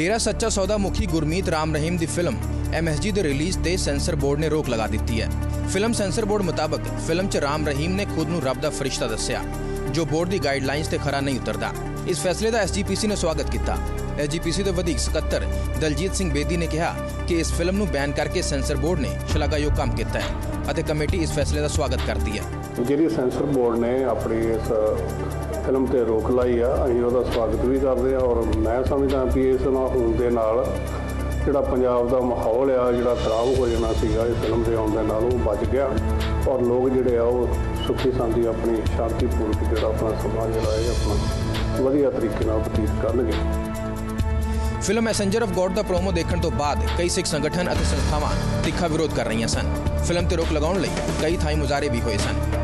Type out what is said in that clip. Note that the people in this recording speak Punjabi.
ਡੇਰਾ ਸੱਚਾ ਸੌਦਾ ਮੁਖੀ ਗੁਰਮੀਤ ਰਾਮ ਰਹੀਮ ਦੀ ਫਿਲਮ ਐਮਐਸਜੀ ਦੇ ਰਿਲੀਜ਼ ਤੇ ਸੈਂਸਰ ਬੋਰਡ ਨੇ ਰੋਕ ਲਗਾ ਦਿੱਤੀ ਹੈ। ਫਿਲਮ ਸੈਂਸਰ ਬੋਰਡ ਮੁਤਾਬਕ ਫਿਲਮ 'ਚ ਰਾਮ ਰਹੀਮ ਨੇ ਖੁਦ ਨੂੰ ਰੱਬ ਦਾ ਫਰਿਸ਼ਤਾ ਦੱਸਿਆ। ਜੋ ਬੋਰਡ ਦੀ ਗਾਈਡਲਾਈਨਸ ਤੇ ਖਰਾ ਨਹੀਂ ਉਤਰਦਾ। ਇਸ ਫੈਸਲੇ ਦਾ ਐਸਜੀਪੀਸੀ ਨੇ ਸਵਾਗਤ ਕੀਤਾ। ਐਸਜੀਪੀਸੀ ਦੇ ਵਧੇਕ ਸਕੱਤਰ ਦਲਜੀਤ ਸਿੰਘ ਬੇਦੀ ਨੇ ਕਿਹਾ ਕਿ ਇਸ ਫਿਲਮ ਨੂੰ ਬੈਨ ਕਰਕੇ ਸੈਂਸਰ ਬੋਰਡ ਨੇ ਸ਼ਲਾਘਾਯੋਗ ਕੰਮ ਕੀਤਾ ਹੈ ਅਤੇ ਕਮੇਟੀ ਇਸ ਫੈਸਲੇ ਦਾ ਸਵਾਗਤ ਕਰਦੀ ਹੈ। ਜਿਹੜੀ ਸੈਂਸਰ ਬੋਰਡ ਨੇ ਆਪਣੀ ਇਸ ਫਿਲਮ ਤੇ ਰੋਕ ਲਾਈ ਆ, ਅਸੀਂ ਉਹਦਾ ਸਵਾਗਤ ਵੀ ਕਰਦੇ ਆ ਔਰ ਮੈਂ ਸਮਝਦਾ ਵੀ ਇਸ ਨਾਲ ਹੋਣ ਦੇ ਨਾਲ ਜਿਹੜਾ ਪੰਜਾਬ ਦਾ ਮਾਹੌਲ ਆ, ਜਿਹੜਾ ਖਰਾਬ ਹੋ ਜਾਣਾ ਸੀਗਾ, ਇਹ ਫਿਲਮ ਦੇ ਆਉਣ ਦੇ ਨਾਲ ਉਹ ਬਚ ਗਿਆ। ਔਰ ਲੋਕ ਜਿਹੜੇ ਆ, ਉਹ ਸੁਖੀ ਸ਼ਾਂਤੀ ਆਪਣੀ ਸ਼ਾਂਤੀਪੂਰਵਕ ਜਿਹੜਾ ਆਪਣਾ ਸਮਾਂ ਜਿਹੜਾ ਹੈ ਆਪਣਾ ਵਧੀਆ ਤਰੀਕੇ ਨਾਲ ਬਤੀਤ ਕਰਨਗੇ। ਫਿਲਮ ਮੈਸੇਂਜਰ ਆਫ ਗੋਡ ਦਾ ਪ੍ਰੋਮੋ ਦੇਖਣ ਤੋਂ ਬਾਅਦ ਕਈ ਸਿੱਖ ਸੰਗਠਨ ਅਤੇ ਸੰਸਥਾਵਾਂ ਤਿੱਖਾ ਵਿਰੋਧ ਕਰ ਰਹੀਆਂ ਸਨ। ਫਿਲਮ ਤੇ ਰੋਕ ਲਗਾਉਣ ਲਈ ਕਈ ਥਾਈਂ ਮੁਜ਼ਾਹਰੇ ਵੀ ਹੋਏ ਸਨ।